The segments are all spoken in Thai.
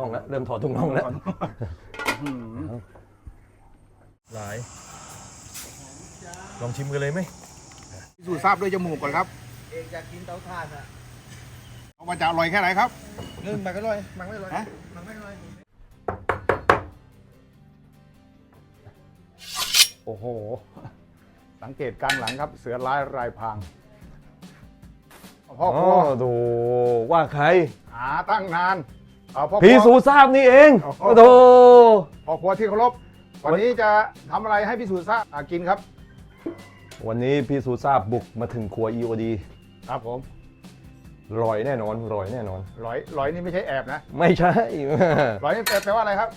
น่องแล้วเริ่มถอดถุงน่องแล้วอื้อหือหลาย ลองชิมกันเลยไหมพิสูจน์ทราบด้วยจมูกก่อนครับ เอกอยากกินเตาถ่านอะว่าจะอร่อยแค่ไหนครับนึ่งมันก็อร่อยมันไม่อร่อยฮะมันไม่อร่อยโอ้โห สังเกตกลางหลังครับ เสือร้ายรายพรางพ่ออ๋คอรัวดูว่าใครหาตั้งนาน เอาพ่อคพี่รัวสูทราบนี่เองโอ้โหโอ้โหพ่อครัวที่เคารพวันนี้จะทำอะไรให้พี่สูจน์ทราบอะกินครับ วันนี้พี่สูทราบบุกมาถึงครัว EOD ครับผมลอยแน่นอนลอยแน่นอน หลอยหลอยนี่ไม่ใช่แอบนะไม่ใช่ หลอยนี่แปลแปลว่าอะไรครับ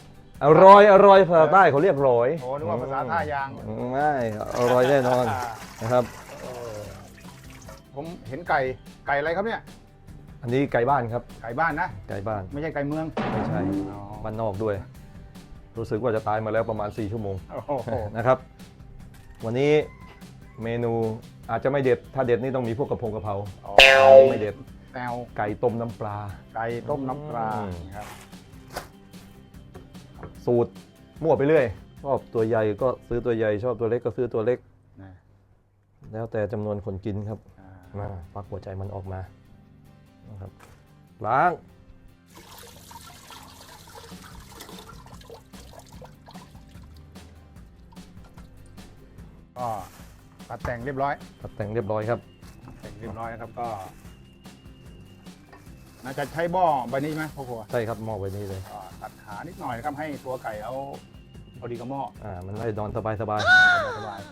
อร่อยอร่อยภาษาใต้เขาเรียกลอยโอ้นึกว่าภาษาท่ายางไม่อร่อยแน่นอนนะครับเออผมเห็นไก่ไก่อะไรครับเนี่ย อันนี้ไก่บ้านครับ ไก่บ้านนะ ไก่บ้านไม่ใช่ไก่เมืองไม่ใช่อ๋อบ้านนอกด้วย รู้สึกว่าจะตายมาแล้วประมาณ 4 ชั่วโมง โอ้โหนะครับ วันนี้เมนูอาจจะไม่เด็ด ถ้าเด็ดนี่ต้องมีพวกกระพงกระเพราอ๋ออันนี้ไม่เด็ด แนวไก่ต้มน้ำปลา ไก่ต้มน้ำปลาอืมครับ สูตรมั่วไปเรื่อย ชอบตัวใหญ่ก็ซื้อตัวใหญ่ ชอบตัวเล็กก็ซื้อตัวเล็ก นะแล้วแต่จำนวนคนกินครับอ่ามาฟักหัวใจมันออกมา นะครับล้าง ก็ตัดแต่งเรียบร้อย ตัดแต่งเรียบร้อยครับ แต่งเรียบร้อยนะครับก็ น่าจะใช้บ่อใบนี้ไหมพ่อครัวใช่ครับหม้อไว้นี่เลยก็ตัดขานิดหน่อยนะครับให้ตัวไก่เอาพอดีกับหม้ออ่ามันได้นอนสบายสบายสบายๆ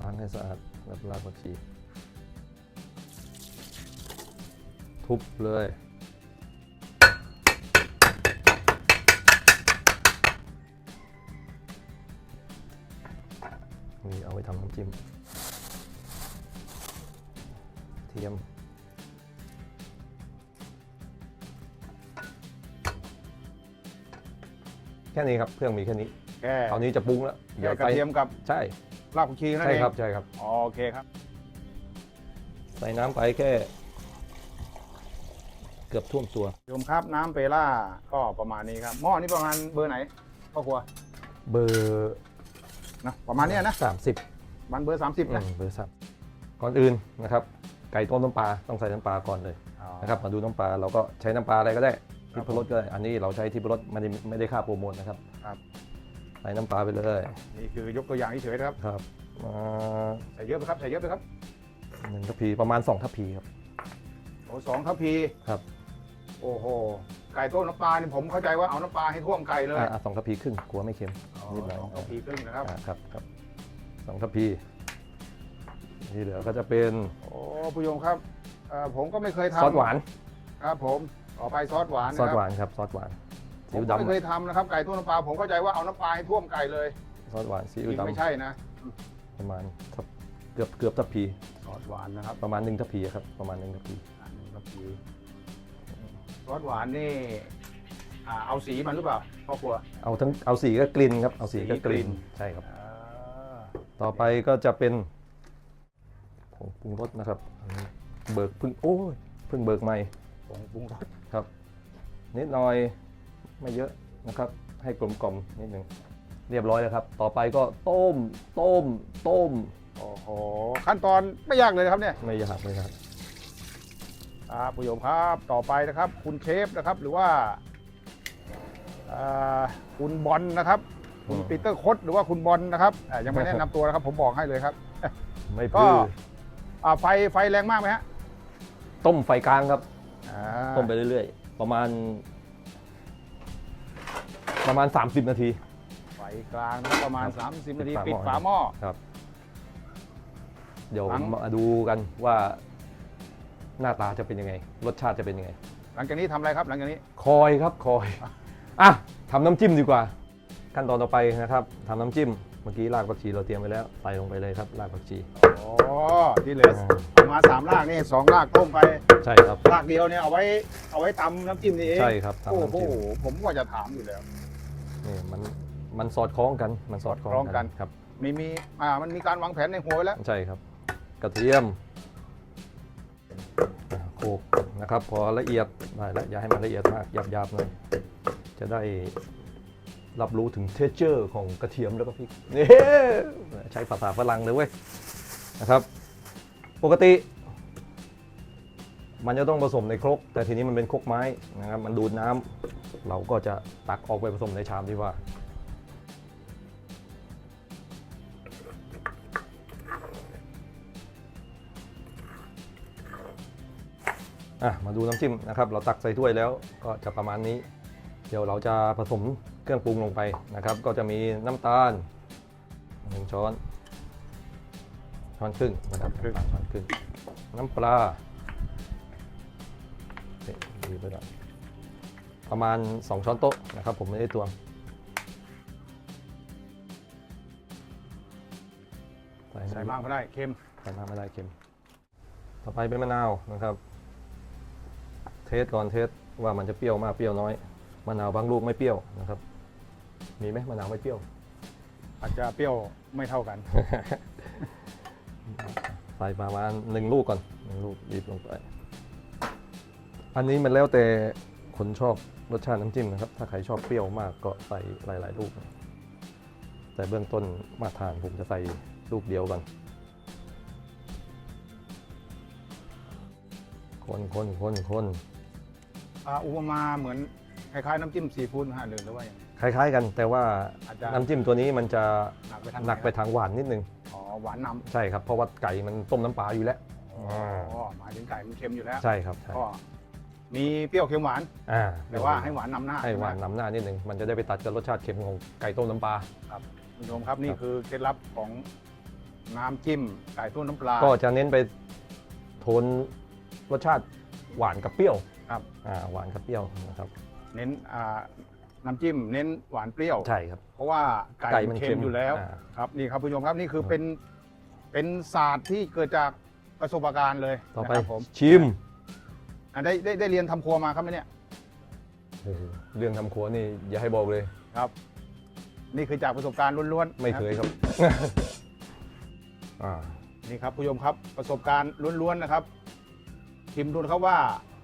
ล้างให้สะอาดแล้วรากผักชี ทุบเลย นี่เอาไว้ทำน้ำจิ้มเทียมแค่นี้ครับเครื่องมีแค่นี้ๆแค่คราวนี้จะปรุงแล้วแค่กระใส่เทียมกับใช่รากผักชีนั่นใช่เองครับใช่ครับอ๋อโอเคครับ ใส่น้ำไปแค่เกือบท่วมตัว โยมครับน้ำเปล่าก็ประมาณนี้ครับหม้อนี่ประมาณเบอร์ไหนพ่อครัวเบอร์นะประมาณเนี้ยนะสามสิบมันเบอร์ 30นะเบอร์สามก่อนอื่นนะครับ ไก่ต้มน้ำปลาต้องใส่น้ำปลาก่อนเลยอ๋อนะครับมาดูน้ำปลาเราก็ใช้น้ำปลาอะไรก็ได้ครัทิบพรสก็ได้อันนี้เราใช้ทิพรสไม่ได้ไม่ได้ค่าโปรโมทนะครับครับใส่น้ำปลาไปเลยนี่คือยกตัวอย่างเฉยๆนะครับครับมาใส่เยอะไหมครับใส่เยอะไหมครับหนึ่งทัพพีประมาณสองทัพพีครับโอ้สองทัพพีครับ โอ้โห ไก่ต้มน้ำปลานี่ผมเข้าใจว่าเอาน้ำปลาให้ท่วมไก่เลยอะอะสองทัพพีครึ่งกลัวไม่เค็มอ๋อนิดหน่อยสองทัพพีครึ่งนะครับอะครับครับสองทัพพีที่เหลือก็จะเป็นโอ้ผู้ชมครับเอ่อผมก็ไม่เคยทำซอสหวานครับผมต่อไปซอสหวานซอนะสคหรับวานครับซอสหวานผซีมอิ๊วก็ไม่ดำเคยทำนะครับไก่ต้มน้ำปลาผมเข้าใจว่าเอาน้ำปลาให้ท่วมไก่เลยซอสหวานซีจอิ๊วริงไม่ดำใช่นะประมาณทัพเกือบเกือบทัพพี ซอสหวานนะครับประมาณหนึ่งทัพพีครับประมาณหนึ่งทัพพีอ่าหนึ่งทัพ พีซอสหวานนี่อ่าเอาสีมันหรือเปล่าพ่อครัว เอาทั้งเอาสีก็กลิ่นครับ เอาสีก็สีกกลิ่ลิ่นนใช่ครับ อ่าต่อไปก็จะเป็นผงปรุงรสนะครับอันนี้เบิกเพึ่งโอ้ยเพึ่งเบิกใหม่ผงปรุงรสครับ นิดหน่อยไม่เยอะนะครับ ให้กลมกล่อมนิดหนึ่งเรียบร้อยแล้วครับ ต่อไปก็ต้มต้มต้มโอ้โหขั้นตอนไม่ยากเลยนะครับเนี่ย ไม่ยากไม่ยาก ครับผู้ชมครับต่อไปนะครับ คุณเชฟนะครับ หรือว่าอ่าคุณบอลนะครับ คุณปีเตอร์คดหรือว่าคุณบอลนะครับอ่ายังไม่แนะนำตัวนะครับ ผมบอกให้เลยครับไม่ก็พื้ออ่าไฟไฟแรงมากไหมฮะต้มไฟกลางครับอ่าต้มไปเรื่อยๆ ประมาณ ประมาณ 30 นาที ไฟกลางนะครับประมาณครับ30 นาที ปิปิดดฝาฝาหหม้ม้ออครับ เดี๋ยวหลังมาดูกันว่า หน้าตาจะเป็นยังไง รสชาติจะเป็นยังไง หลังจากนี้ทำอะไรครับหลังจากนี้ คอยครับคอย อะทำน้ำจิ้มดีกว่า ขั้นตอนต่อไปนะครับทำน้ำจิ้ม เมื่อกี้รากผักชีเราเตรียมไว้แล้ว ใส่ลงไปเลยครับรากผักชีโอ้ที่เหลือประมาณสามรากนี่สองรากต้มไป ใช่ครับ รากเดียวเนี่ยเอาไว้เอาไว้ตำน้ำจิ้มนี่เองใช่ครับทำโอ้น้ำโหจิ้มผมว่าจะถามอยู่แล้ว นี่มันมันสอดคล้องกันมันสอดคล้องสอดคล้องกักัน นครับ มีมีอ่ามันมีการวางแผนในหัวไว้แล้ว ใช่ครับ กระเทียมอะค โขกนะครับ พอละเอียดได้ล้วอย่าให้มันละเอียดมากหยาบๆหน่อยจะได้รับรู้ถึงเทเจอร์ของกระเทียมแล้วก็พริกนี่ใช้ภาษาฝรั่งเลยเว้ยนะครับ ปกติ มันจะต้องผสมในครก แต่ทีนี้มันเป็นครกไม้นะครับ มันดูดน้ำเราก็จะตักออกไปผสมในชามดีกว่า อะมาดูน้ำจิ้มนะครับ เราตักใส่ถ้วยแล้วก็จะประมาณนี้ เดี๋ยวเราจะผสมเครื่องปรุงลงไปนะครับ ก็จะมีน้ำตาลหนึ่งช้อนช้อนครึ่งนะครับน้ำตาลช้อนครึ่งน้ำปลานี่ดีไปหน่อยประมาณ 2 ช้อนโต๊ะนะครับ ผมไม่ได้ตวงใส่ใส่น้ำมากก็ได้เค็มใส่มากไม่ได้เค็ม ต่อไปเป็นมะนาวนะครับ เทสก่อนเทสว่ามันจะเปรี้ยวมากเปรี้ยวน้อยมะนาวบางลูกไม่เปรี้ยวนะครับ มีไหมมะนาวไม่เปรี้ยว อาจจะเปรี้ยวไม่เท่ากัน ใส่ประมาณหนึ่งลูกก่อนหนึ่งลูกบีบลงไป อันนี้มันแล้วแต่คนชอบรสชาติน้ำจิ้มนะครับ ถ้าใครชอบเปรี้ยวมากก็ใส่หลาย ๆ ลูก แต่เบื้องต้นมาตรฐานผมจะใส่ลูกเดียวก่อนคนคนคนคน อ่าอุปมาเหมือนคล้ายๆน้ำจิ้มซีฟู้ดนะฮะหรือหรือว่าอย่างคล้าย ๆ กัน แต่ว่าอาจจะ น้ำจิ้มตัวนี้มันจะหนักไปทางหนักไปทางหวานนิดนึง อ๋อหวานนใช่ครับ เพราะว่าไก่มันต้มน้ำปลาอยู่แล้วำอ๋อหมายถึงไก่มันเค็มอยู่แล้วใช่ครับใช่ก็มีเปรี้ยวเค็มหวาน อ่าแต่ว่าให้หวานนำหน้าให้หวานนำหน้านิดนึงมันจะได้ไปตัดกับรสชาติเค็มของไก่ต้มน้ำปลาคุณผู้ชมครับนี่ครับ คือเคล็ดลับของน้ำจิ้มไก่ต้มน้ำปลาก็จะเน้นไปโทนรสชาติหวานกับเปรี้ยว ครับ อ่าหวานกับเปรี้ยวนะครับ เน้นอ่าน้ำจิ้มเน้นหวานเปรี้ยว ใช่ครับ เพราะว่าไก่ไก่มัมันนเค็เค็มมอยู่แล้ว อ่า ครับนี่ครับคุณผู้ชมครับนี่คือครับเป็นเป็นศาสตร์ที่เกิดจากประสบการณ์เลยต่อไปนะครับผมชิมอะได้ได้ได้เรียนทำครัวมาครับไหมเนี่ยโอ้โหเรื่องทำครัวนี่อย่าให้บอกเลย ครับ นี่คือจากประสบการณ์ล้วนๆไม่เคยนะครับ อ่านี่ครับผู้ชมครับประสบการณ์ล้วนๆนะครับชิมดูนะครับว่า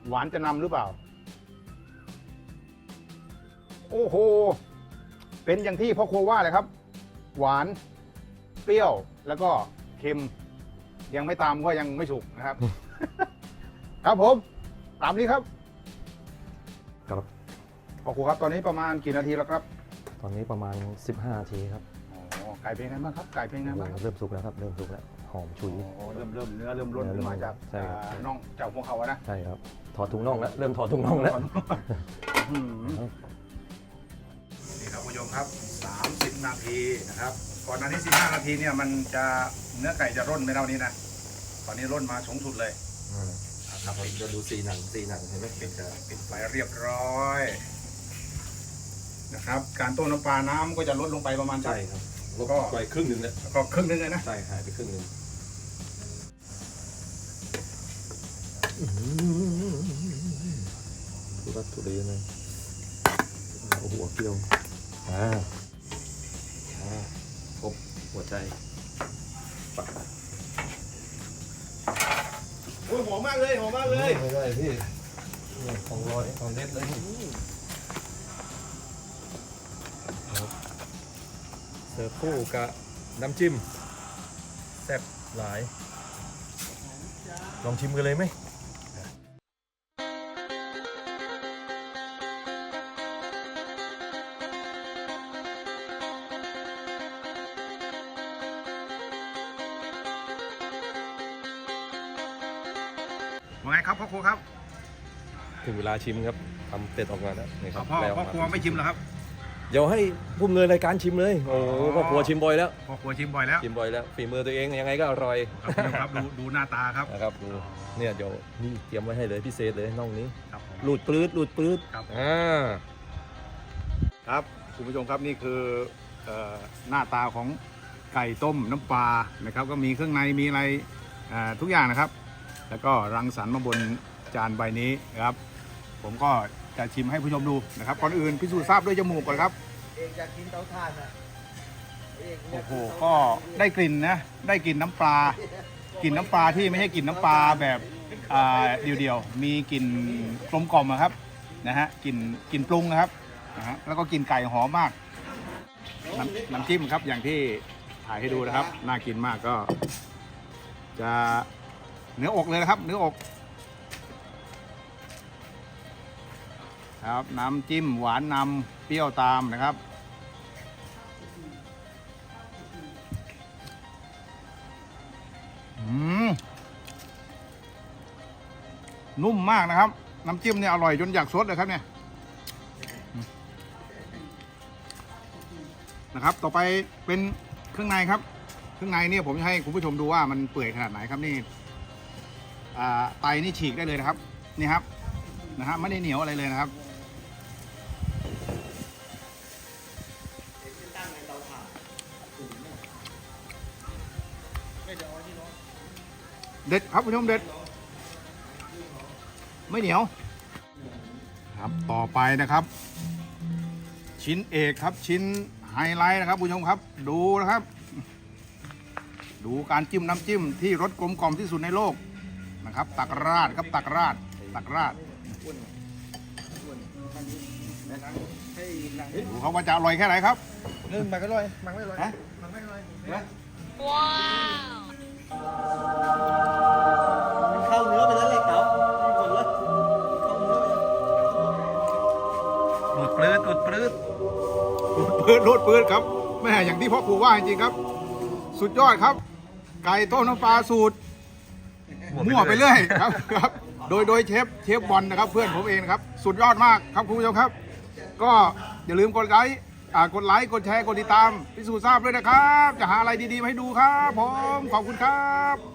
หวานจะนำหรือเปล่า โอ้โห เป็นอย่างที่พ่อครัวว่าเลยครับ หวาน เปรี้ยว แล้วก็เค็ม ยังไม่ตามก็ยังไม่สุกนะครับ ครับผม ตามนี้ครับ ครับพ่อครัวครับ ตอนนี้ประมาณกี่นาทีแล้วครับ ตอนนี้ประมาณ 15นาทีครับ อ๋อ ไก่เป็นไงบ้างครับ ไก่เป็นไงบ้างครับ เริ่มสุกแล้วครับ เริ่มสุกแล้ว หอมฉุยโอ้เริ่มเริ่มเนื้อเริ่มร่นเนื้อเริ่ขึ้นมมาจากใช่ครับ อ่าน่องจากหัวเขาอะนะใช่ครับ ถอดถุงน่องแล้วเริ่มถอดถุงน่องแล้ว อืมนี่ครับผู้ชมครับ 30 นาทีนะครับก่อนหน้านี้ 15 นาทีเนี่ยมันจะเนื้อไก่จะร่นไม่เท่านี้นะตอนนี้ร่นมาสูงสุดเลยครับจะดูสีหนังสีหนังเห็นไหมเป็นจะปิดไฟเรียบร้อยนะครับ การต้มน้ำปลาน้ำก็จะลดลงไปประมาณสักใช่ครับลดก็ ไปครึ่งหนึ่งแล้วก็ครึ่งนึงเลยนะ ใช่หายไปครึ่งหนึ่ง ทุรักทุเรียนเลยเอาหัวเกลียวอ่าอ่าครบหัวใจปักโอ้ยหอมมากเลยหอมมากเลยไม่ได้พี่นี่ของร้อยของเด็ดเลยเสิร์ฟคู่กับน้ำจิ้มแซ่บหลาย ลองชิมกันเลยไหม ไงครับพ่อครัวครับถึงเวลาชิมครับทำเป็ดออกมาแล้วนี่ครับพ่อแล้วพ่อครัวไม่ชิมเหรอครับเดี๋ยวให้ผู้ดำเนินรายการชิมเลยโอ้โหอ๋อพ่อครัวชิมบ่อยแล้วพ่อครัวชิมบ่อยแล้วชิมบ่อยแล้วฝีมือตัวเองยังไงก็อร่อยครับคุณผู้ชมครับดูดูหน้าตาครับนะครับดูเนี่ยเดี๋ยวนี่เตรียมไว้ให้เลยพิเศษเลยน่องนี้ครับผมหลุดปลื้ดหลุดปลื้ดครับอ่าครับคุณผู้ชมครับนี่คือเอ่อหน้าตาของไก่ต้มน้ำปลานะครับ ก็มีเครื่องในมีอะไรเอ่อทุกอย่างนะครับ แล้วก็รังสรรค์มาบนจานใบนี้นะครับ ผมก็จะชิมให้ผู้ชมดูนะครับ ก่อนอื่นพิสูจน์ทราบด้วยจมูกก่อนครับ เองอยากกินเตาถ่านอะเองอยาโอ้กินโหเตาถ่านก็ได้กลิ่นนะ ได้กลิ่นน้ำปลากลิ่นน้ำปลาที่ไม่ใช่กลิ่นน้ำปลาแบบอ่าเดียวๆ มีกลิ่นกลมกล่อมอะครับนะฮะกลิ่นกลิ่นปรุงนะครับนะฮะแล้วก็กลิ่นไก่หอมมากน้ำน้ำจิ้มครับอย่างที่ถ่ายให้ดูนะครับ น่ากินมากก็ จะ เนื้ออกเลยนะครับ เนื้ออกครับน้ำจิ้มหวานนำเปรี้ยวตามนะครับอืมนุ่มมากนะครับ น้ำจิ้มเนี่ยอร่อยจนอยากซดเลยครับเนี่ยนะครับ ต่อไปเป็นเครื่องในครับ เครื่องในเนี่ยผมจะให้คุณผู้ชมดูว่ามันเปื่อยขนาดไหนครับนี่ ไตนี่ฉีกได้เลยนะครับนี่ครับนะฮะไม่ได้เหนียวอะไรเลยนะครับเด็ดครับคุณผู้ชมเด็ด ไม่เหนียว ครับต่อไปนะครับ ชิ้นเอกครับชิ้นไฮไลท์นะครับคุณผู้ชมครับ ดูนะครับ ดูการจิ้มน้ำจิ้มที่รสกลมกล่อมที่สุดในโลก นะครับ ตักราดครับตักราด ตักราดดูครับว่าจะอร่อยแค่ไหนครับนึ่งมันก็ลอยมันไม่ลอยฮะมันไม่ลอยนะมันเข้าเนื้อไปแล้วเลยครับหมดเลยเข้าเนื้อไปแล้วอุดปลื้ดอุดปลื้ดรูดปืนรูดปืนครับแม่อย่างที่พ่อครูว่าจริงๆครับ สุดยอดครับ ไก่ต้มน้ำปลาสูตร มั่วไปเรื่อยครับครับ โดยโดยเชฟเชฟบอลนะครับ เพื่อนผมเองครับสุดยอดมากครับคุณผู้ชมครับ ก็อย่าลืมกดไลค์อ่ากดไลค์กดแชร์กดติดตามพิสูจน์ทราบด้วยนะครับ จะหาอะไรดีๆมาให้ดูครับ ผมขอบคุณครับ